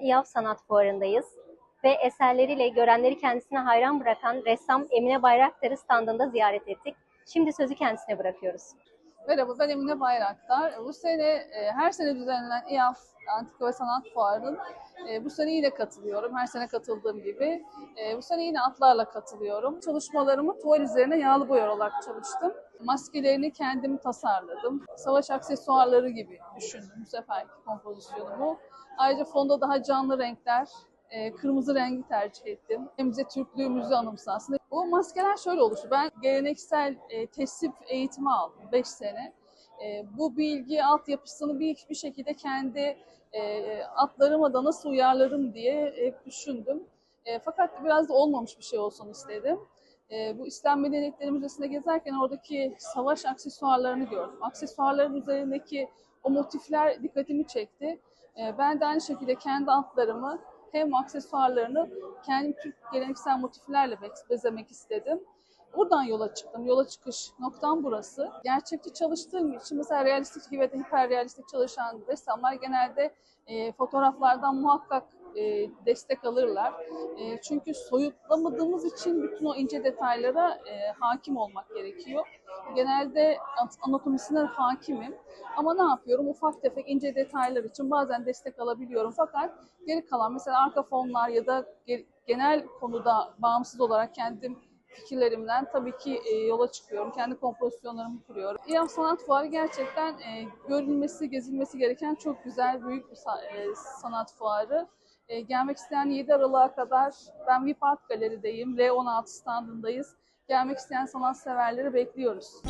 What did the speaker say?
İYAV Sanat Fuarı'ndayız ve eserleriyle görenleri kendisine hayran bırakan ressam Emine Bayraktar'ı standında ziyaret ettik. Şimdi sözü kendisine bırakıyoruz. Merhaba ben Emine Bayraktar. Bu sene e, her sene düzenlenen İAF Antika ve Sanat Fuarı'nın e, bu sene yine katılıyorum. Her sene katıldığım gibi. E, bu sene yine atlarla katılıyorum. Çalışmalarımı tuval üzerine yağlı boya olarak çalıştım. Maskelerini kendim tasarladım. Savaş aksesuarları gibi düşündüm bu seferki kompozisyonumu. Ayrıca fonda daha canlı renkler, e, kırmızı rengi tercih ettim. Hem bize Türklüğümüzü anımsatsın. Bu maskeler şöyle oluştu. Ben geleneksel e, tesip eğitimi aldım 5 sene. E, bu bilgi altyapısını bir, bir şekilde kendi e, atlarıma da nasıl uyarlarım diye hep düşündüm. E, fakat biraz da olmamış bir şey olsun istedim. E, bu İslam Medeniyetleri Müzesi'nde gezerken oradaki savaş aksesuarlarını gördüm. Aksesuarların üzerindeki o motifler dikkatimi çekti. E, ben de aynı şekilde kendi atlarımı hem aksesuarlarını kendi Türk geleneksel motiflerle be- bezemek istedim. Buradan yola çıktım. Yola çıkış noktam burası. Gerçekçi çalıştığım için mesela realistik ve hiperrealistik çalışan ressamlar genelde e, fotoğraflardan muhakkak e, destek alırlar. E, çünkü soyutlamadığımız için bütün o ince detaylara e, hakim olmak gerekiyor. Genelde an- anatomisine hakimim. Ama ne yapıyorum? Ufak tefek ince detaylar için bazen destek alabiliyorum. Fakat geri kalan mesela arka fonlar ya da ge- genel konuda bağımsız olarak kendim fikirlerimden tabii ki e, yola çıkıyorum. Kendi kompozisyonlarımı kuruyorum. İrem Sanat Fuarı gerçekten e, görülmesi, gezilmesi gereken çok güzel, büyük bir sa- e, sanat fuarı. E, gelmek isteyen 7 Aralık'a kadar ben VIP Art Galeri'deyim. L16 standındayız. Gelmek isteyen sanatseverleri bekliyoruz.